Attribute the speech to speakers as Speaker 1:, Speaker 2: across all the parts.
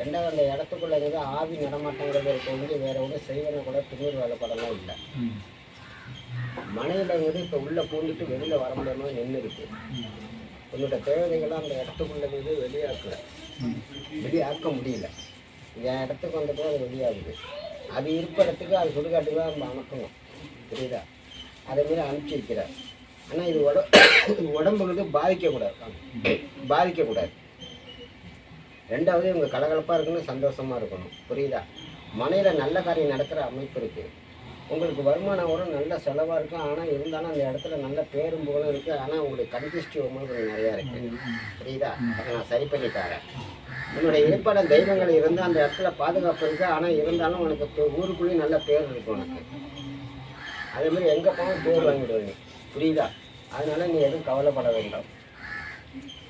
Speaker 1: ரெண்டாவது அந்த இடத்துக்குள்ள இருந்து ஆவி நடமாட்டங்கிறது இருக்க. வந்து வேற ஒன்றும் செய்வன கூட திண்ணூர் வேலைப்படலாம் இல்லை. மனையில் வந்து இப்போ உள்ளே பூந்துட்டு வெளியில் வர முடியாமல் நின்று இருக்கு உன்னோட தேவைகளை அந்த இடத்துக்குள்ள இருந்து வெளியாக்கல. வெளியாக்க முடியல. என் இடத்துக்கு வந்தப்போ அது வெளியாகுது. அது இருப்ப இடத்துக்கு அது சுடுகாட்டுக்கு தான் நம்ம அனுப்பணும். புரியுதா? அதே மாதிரி அனுப்பிச்சி வைக்கிறார். ஆனால் இது உட உடம்புக்கு பாதிக்கக்கூடாது. பாதிக்கக்கூடாது. ரெண்டாவது இவங்க கலகலப்பாக இருக்கணும் சந்தோஷமாக இருக்கணும். புரியுதா? மனையில் நல்ல காரியம் நடக்கிற அமைப்பு இருக்குது உங்களுக்கு வருமானம் வரும் நல்ல செலவாக இருக்கும் ஆனால் இருந்தாலும் அந்த இடத்துல நல்ல பேரும் புகழும் இருக்குது ஆனால் உங்களுக்கு கண்டிஸ்டி கொஞ்சம் நிறையா இருக்குது புரியுதா? அதை நான் சரி பண்ணி தரேன். உன்னுடைய இருப்பிட தெய்வங்கள் இருந்தால் அந்த இடத்துல பாதுகாப்பு இருக்குது ஆனால் இருந்தாலும் உனக்கு ஊருக்குள்ளேயும் நல்ல பேர் இருக்கும் உனக்கு. அதே மாதிரி எங்கே போனாலும் பேர் வாங்கிடுவ நீ. புரியுதா? அதனால் நீ எதுவும் கவலைப்பட வேண்டாம்.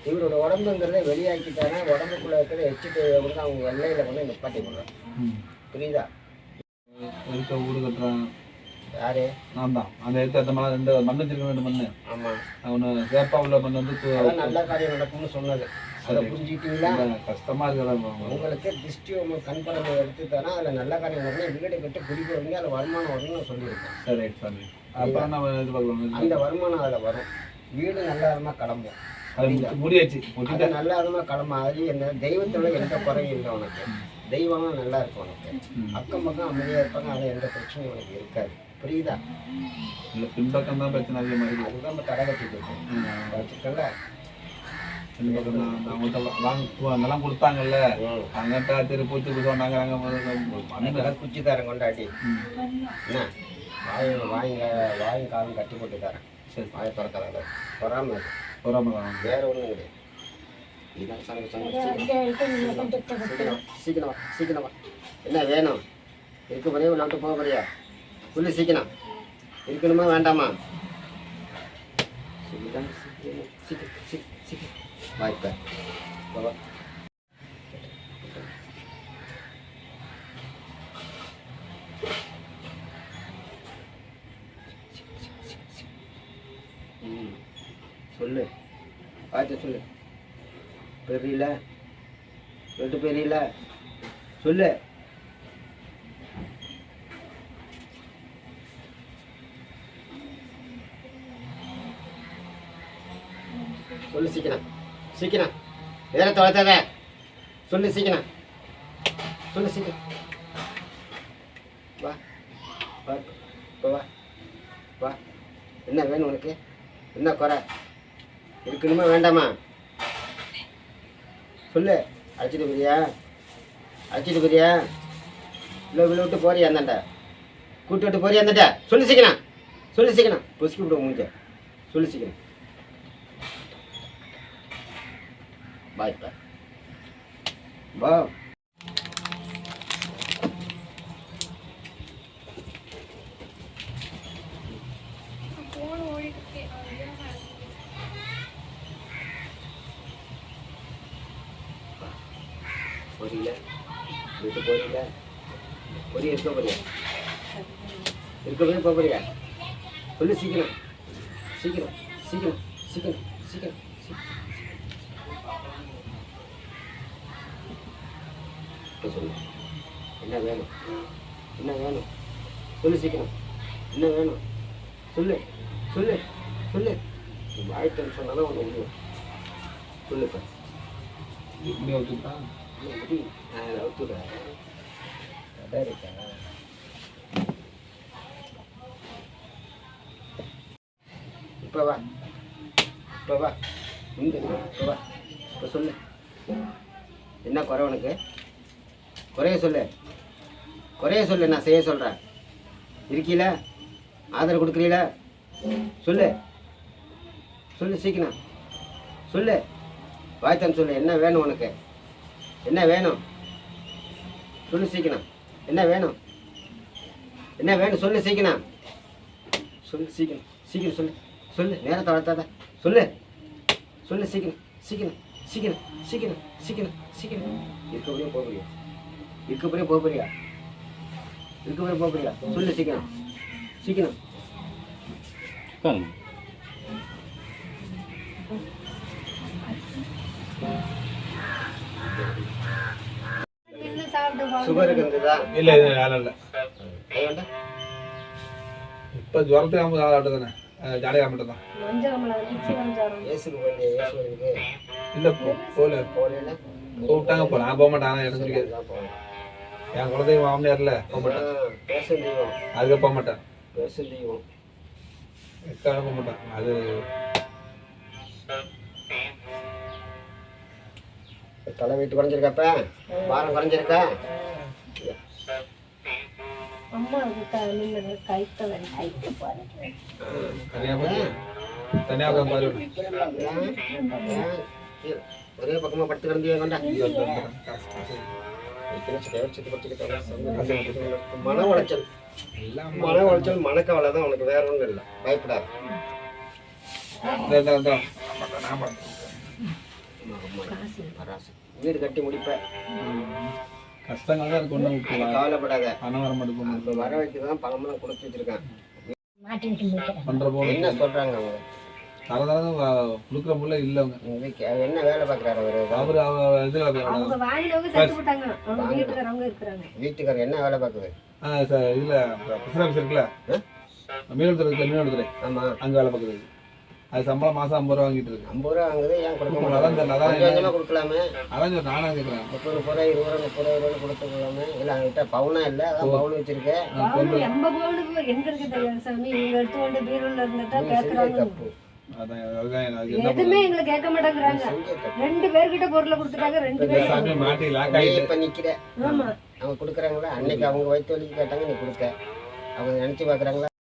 Speaker 1: இவரோட உடம்புங்கிறத வெளியாக்கிட்டானா உடம்புக்குள்ள இருக்கிற எச்சிட்டு வந்து அவங்க எல்லையில் கொண்டு நிப்பாட்டி விடுறான் புரியுதா?
Speaker 2: இருக்க வீடு கட்டுறான்
Speaker 1: யாரு?
Speaker 2: நான் தான். அந்த இடத்த அந்த மாதிரி ரெண்டு மண் வச்சிருக்க ரெண்டு மண்
Speaker 1: ஆமாம்
Speaker 2: அவனு சேப்பா உள்ள மண் வந்து
Speaker 1: நல்ல காரியம் நடக்கும்னு சொன்னது. அதை புரிஞ்சுக்கிட்டீங்களா?
Speaker 2: கஷ்டமா இருக்கிறாங்க
Speaker 1: உங்களுக்கு திருஷ்டி உங்களுக்கு கண் படம் எடுத்து தரேன் அதில் நல்ல காரியம் நடக்கும் வீடு கட்டி குடிக்க வைங்க அதில் வருமானம் வரும்னு நான் சொல்லியிருக்கேன்.
Speaker 2: சரி சரி. அப்புறம் நம்ம இது பார்க்கலாம்
Speaker 1: அந்த வருமானம் அதில் வரும். வீடு நல்ல விதமாக கிளம்பும்.
Speaker 2: முடியாச்சு
Speaker 1: அது நல்ல விதமாக கிளம்பும் அதுலேயும் என்ன தெய்வத்தோட எந்த குறையும் இல்லை உனக்கு. தெய்வமும் நல்லா இருக்கும் உனக்கு. அக்கம் பக்கம் அமைதியாக இருப்பாங்க அதில் எந்த பிரச்சனையும் உனக்கு இருக்காது. புரியுதா?
Speaker 2: இல்லை பின்பக்கம் தான் பிரச்சனை அதிகமாக இருக்கு
Speaker 1: அதுதான் நம்ம தடை கட்டிட்டு இருக்கோம். வச்சுக்கல
Speaker 2: அதெல்லாம் கொடுத்தாங்கல்ல. அங்கிட்ட திருப்பூத்துக்கு சொன்னாங்க நாங்கள்
Speaker 1: அந்த குச்சி தரேன் கொண்டாடி என்ன? வாய் வாங்க வாயும் காலும் கட்டி போட்டு தரேன்
Speaker 2: சரி.
Speaker 1: வாயை திறக்காத பொறாம
Speaker 2: தான்
Speaker 1: வேற ஒன்றும் கிடையாது சீக்கிரம். சீக்கிரம் வா, சீக்கிரம் வா. என்ன வேணும்? இருக்க போறியா விளாட்டு போக போறியா? சொல்லு சீக்கிரம். இருக்கணுமா வேண்டாமா? சீக்கிரம் சீக்கிரம் சீக்கிரம் சீக்கிரம் சீக்கிரம். சொல்லு. பார்த்து சொல்லு. பெரியல ரெண்டு பெரியல சொல்லு. சொல்லு சீக்கிரம். சீக்கிரம். வேற தொலைத்தாத. சொல்லு சீக்கிரம். சொல்லு சீக்கிரம். வா. வா. இப்போ வா. வா. என்ன வேணும் உனக்கு? என்ன குறை? இருக்கணுமா வேண்டாமா? சொல்லு. அழைச்சிட்டு போறியா? அழைச்சிட்டு போறியா? இல்லை விழு விட்டு போறியா அந்தாண்ட? கூட்டு விட்டு போறியா அந்தாண்ட? சொல்லி சீக்கிரம். சொல்லி சீக்கிரம். பொசுக்கி விடுவோம் முடிஞ்ச சொல்லி சீக்கிரம். பாய் பாய் வா போறீங்களா வீட்டு போறீங்களா போறியா இருக்க போறியா இருக்கவே போக போறியா சொல்லு சீக்கிரம். சீக்கிரம் சீக்கிரம் சீக்கிரம் சீக்கிரம் சொல்லு. என்ன வேணும்? என்ன வேணும்? சொல்லு சீக்கிரம். என்ன வேணும்? சொல்லு சொல்லு சொல்லு. நீ வாய்த்தன்னு சொன்னாலும் ஒன்று சொல்லு இப்போ. இப்போ வா. இப்போ வா. இங்கே இப்போ வா. இப்போ சொல்லு. என்ன குறை உனக்கு? குறைய சொல்லு. குறைய சொல்லு நான் செய்ய சொல்கிறேன் இருக்கீல? ஆதரவு கொடுக்குறீல? சொல்லு. சொல்லு சீக்கிரம். சொல்லு. வாய்த்தான் சொல்லு. என்ன வேணும் உனக்கு? என்ன வேணும்? சொல்லு சீக்கிரம். என்ன வேணும்? என்ன வேணும்? சொல்லு சீக்கிரம். சொல்லு சீக்கிரம். சீக்கிரம் சொல்லு. சொல்லு. நேரத்தை வளர்த்தாத. சொல்லு. சொல்லு சீக்கிரம். சீக்கிரம். சீக்கிரம். சீக்கிரம். சீக்கிரம். சீக்கிரம். இருக்கப்படியும் போக முடியும் இருக்கப்படியும் போக போறியா? இருக்கபடியே போக போறியா? சொல்லு சீக்கிரம். சீக்கிரம். சுகருக்கு இருந்ததா?
Speaker 2: இல்ல இது வேலை இல்ல. இப்ப ஜுரத்துக்கு அவங்க ஆட்டு தானே? ஜாலியாக மட்டும் தான் இல்ல போல. கூப்பிட்டாங்க போல. நான் போக மாட்டேன் ஆனா எனக்கு பிடிக்காது என் குலதெய்வம் மாமியார்ல போக மாட்டேன். அதுக்கு போக மாட்டேன்.
Speaker 1: பேசும் தெய்வம்.
Speaker 2: எக்கால போக மாட்டேன். அது
Speaker 1: தலை வெயிட் குறைஞ்சிருக்காப்ப? வாரம் குறைஞ்சிருக்கா?
Speaker 3: அம்மா.
Speaker 1: ஒரே பக்கமா படுத்து கிடந்து கொண்டா. மன உளைச்சல்.
Speaker 2: எல்லாம்
Speaker 1: மன உளைச்சல் மனக்கவலை தான் உனக்கு வேற ஒன்றும் இல்லை. பயப்படாது.
Speaker 2: இந்த-
Speaker 1: வீடு கட்டி முடிப்பேன்.
Speaker 2: கஷ்டங்கள் தான் இருக்கு ஒன்றும் விட்டுலாம்
Speaker 1: கவலைப்படாத.
Speaker 2: பணம் வர மாட்டேங்குது
Speaker 1: இப்போ வர வைக்க தான் பணமெல்லாம் கொடுத்து வச்சிருக்கேன்.
Speaker 2: பண்ற போல
Speaker 1: என்ன சொல்றாங்க அவங்க?
Speaker 2: தர தர கொடுக்குற முள்ள இல்ல அவங்க.
Speaker 1: என்ன வேலை பார்க்குறாரு அவரு?
Speaker 2: அவரு அவ இது
Speaker 1: வீட்டுக்காரர் என்ன வேலை பார்க்குது?
Speaker 2: ஆ, ச- இதுல பிசினஸ் ஆஃபீஸ் இருக்குல்ல? மீனவத்துறை மீனவத்துறை
Speaker 1: ஆமா.
Speaker 2: அங்க வேலை பார்க்குறது அது சம்பளம் மாசம் ஐம்பது ரூபா வாங்கிட்டு இருக்கு.
Speaker 1: ஐம்பது ரூபா வாங்குது ஏன் கொடுக்க
Speaker 2: தெரியல, அதான்
Speaker 1: கொடுக்கலாமே.
Speaker 2: அதான் சொல்லி நானும் கேட்குறேன்
Speaker 1: முப்பது ரூபா இருபது ரூபா முப்பது ரூபா கொடுத்துக்கலாமே இல்லை அவங்ககிட்ட பவுனா இல்லை. அதான் பவுன் வச்சிருக்கேன்
Speaker 3: அவங்க எண்பது பவுனுக்கு எங்க இருக்கு தெரியாது சாமி? இவங்க எடுத்து கொண்டு பீரோல இருந்துட்டா
Speaker 1: செஞ்ச
Speaker 3: கேக்குறாங்க.
Speaker 1: தப்பு.
Speaker 3: எதுவுமே எங்களை கேட்க மாட்டேங்கிறாங்க. ரெண்டு பேர்கிட்ட பொருளை கொடுத்துட்டாங்க ரெண்டு பேரும்.
Speaker 2: சாமி மாட்டி லாக்
Speaker 1: நீ
Speaker 2: ஆகிட்டு
Speaker 1: இப்ப நிக்கிற.
Speaker 3: ஆமா.
Speaker 1: அவங்க கொடுக்குறாங்களா? அன்னைக்கு அவங்க வயிற்று வலிக்கு கேட்டாங்க நீ கொடுத்த அவங்க நினைச்சு பாக்குறாங்களா?